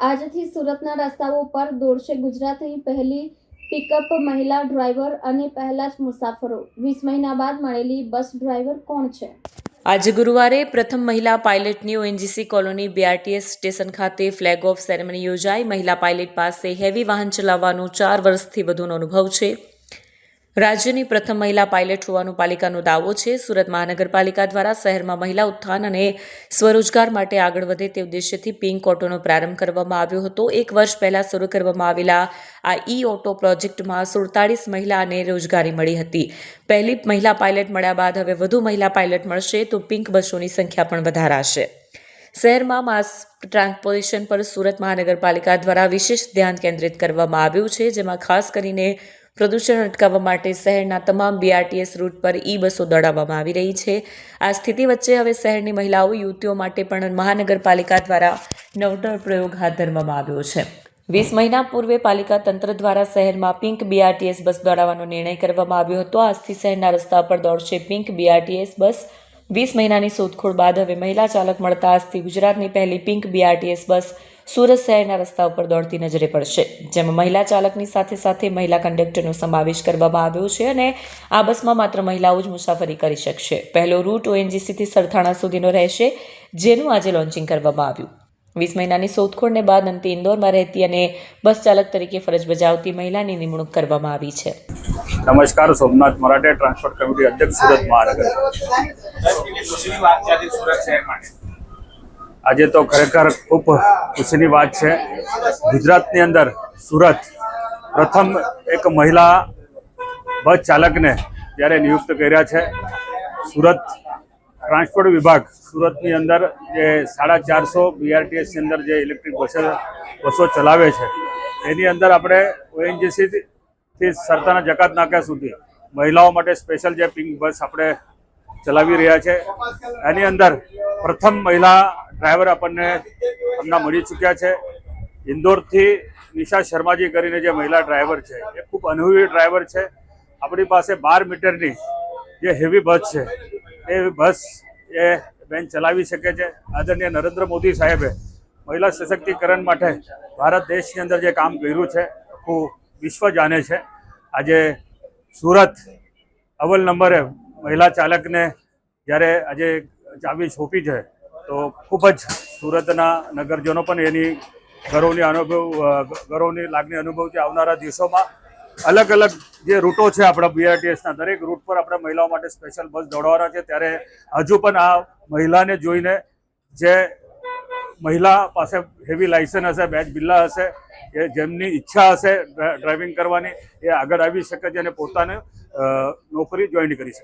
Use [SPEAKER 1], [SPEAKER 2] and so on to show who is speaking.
[SPEAKER 1] આજથી સુરતના રસ્તાઓ પર દોડશે ગુજરાતની પહેલી પિકઅપ મહિલા ડ્રાઈવર અને પહેલા જ મુસાફરો. વીસ મહિના બાદ મળેલી બસ ડ્રાઈવર કોણ છે?
[SPEAKER 2] આજે ગુરુવારે પ્રથમ મહિલા પાયલટની ઓએનજીસી કોલોની બીઆરટીએસ સ્ટેશન ખાતે ફ્લેગ ઓફ સેરેમની યોજાઈ. મહિલા પાયલટ પાસે હેવી વાહન ચલાવવાનો ચાર વર્ષથી વધુનો અનુભવ છે. રાજ્યની પ્રથમ મહિલા પાયલટ હોવાનો પાલિકાનો દાવો છે. સુરત મહાનગરપાલિકા દ્વારા શહેરમાં મહિલા ઉત્થાન અને સ્વરોજગાર માટે આગળ વધે તે ઉદ્દેશ્યથી પિંક ઓટોનો પ્રારંભ કરવામાં આવ્યો હતો. એક વર્ષ પહેલાં શરૂ કરવામાં આવેલા આ ઈ ઓટો પ્રોજેક્ટમાં સુડતાળીસ મહિલાને રોજગારી મળી હતી. પહેલી મહિલા પાયલટ મળ્યા બાદ હવે વધુ મહિલા પાયલટ મળશે તો પિંક બસોની સંખ્યા પણ વધારાશે. શહેરમાં માસ ટ્રાન્સપોર્ટેશન પર સુરત મહાનગરપાલિકા દ્વારા વિશેષ ધ્યાન કેન્દ્રિત કરવામાં આવ્યું છે, જેમાં ખાસ કરીને પ્રદૂષણ અટકાવવા માટે શહેરના તમામ બીઆરટીએસ રૂટ પર ઈ બસો દોડાવવામાં આવી રહી છે. આ સ્થિતિ વચ્ચે હવે શહેરની મહિલાઓ, યુવતીઓ માટે પણ મહાનગરપાલિકા દ્વારા નવતર પ્રયોગ હાથ ધરવામાં આવ્યો છે. વીસ મહિના પૂર્વે પાલિકા તંત્ર દ્વારા શહેરમાં પિંક બીઆરટીએસ બસ દોડાવવાનો નિર્ણય કરવામાં આવ્યો હતો. આજથી શહેરના રસ્તા પર દોડશે પિંક બીઆરટીએસ બસ. વીસ મહિનાની શોધખોળ બાદ હવે મહિલા ચાલક મળતા આજથી ગુજરાતની પહેલી પિંક બીઆરટીએસ બસ સુરત શહેરના રસ્તા ઉપર દોડતી નજરે પડશે જેમાં મહિલા ચાલકની સાથે સાથે મહિલા કંડક્ટરનો સમાવેશ કરવામાં આવ્યો છે અને આ બસમાં માત્ર મહિલાઓ જ મુસાફરી કરી શકશે. પહેલો રૂટ ઓએનજીસીથી સરથાણા સુધીનો રહેશે જેનું આજે લોન્ચિંગ કરવામાં આવ્યું. વીસ મહિનાની શોધખોળને બાદ અંતે ઇન્દોરમાં રહેતી અને બસ ચાલક તરીકે ફરજ બજાવતી મહિલાની નિમણૂક કરવામાં આવી છે.
[SPEAKER 3] નમસ્કાર સોમનાથ મરાઠે ટ્રાન્સપોર્ટ કમિટી અધ્યક્ષ સુરત મહાનગર.
[SPEAKER 4] આજે
[SPEAKER 3] તો ખરેખર ખૂબ ખુશીની વાત છે. ગુજરાતની અંદર સુરત પ્રથમ એક મહિલા બસ ચાલકને જ્યારે નિયુક્ત કર્યા છે. સુરત ટ્રાન્સપોર્ટ વિભાગ સુરતની અંદર જે સાડા ચારસો બીઆરટીએસની અંદર જે ઇલેક્ટ્રિક બસો બસો ચલાવે છે. એની અંદર આપણે ઓએનજીસીથી સરતાના જકાત નાક્યા સુધી મહિલાઓ માટે સ્પેશિયલ જે પિંક બસ આપણે ચલાવી રહ્યા છે. એની અંદર પ્રથમ મહિલા ડ્રાઈવર આપણને હમણાં મળી ચૂક્યા છે. ઇન્દોરથી નિશા શર્માજી કરીને જે મહિલા ડ્રાઈવર છે, એ ખૂબ અનુભવી ડ્રાઈવર છે. આપણી પાસે બાર મીટરની જે હેવી બસ છે, એ બસ એ બેન ચલાવી શકે છે. આદરણીય નરેન્દ્ર મોદી સાહેબે મહિલા સશક્તિકરણ માટે ભારત દેશની અંદર જે કામ કર્યું છે, આખું વિશ્વ જાણે છે. આજે સુરત અવ્વલ નંબરે મહિલા ચાલકને જ્યારે આજે ચાવી સોંપી છે તો ખૂબ જ સુરતના નગરજનો પણ એની ગૌરવની અનુભવ ગૌરવની લાગણી અનુભવ આવનારા દિવસોમાં અલગ અલગ જે રૂટો છે આપણા બીઆરટીએસના દરેક રૂટ પર આપણે મહિલાઓ માટે સ્પેશિયલ બસ દોડવાના છે. ત્યારે હજુ પણ આ મહિલાને જોઈને જે મહિલા પાસે હેવી લાઇસન્સ હશે બેચ બિલ્લા હશે, એ જેમની ઈચ્છા હશે ડ્રાઇવિંગ કરવાની, એ આગળ આવી શકે છે અને પોતાને નોકરી જોઈન કરી શકે.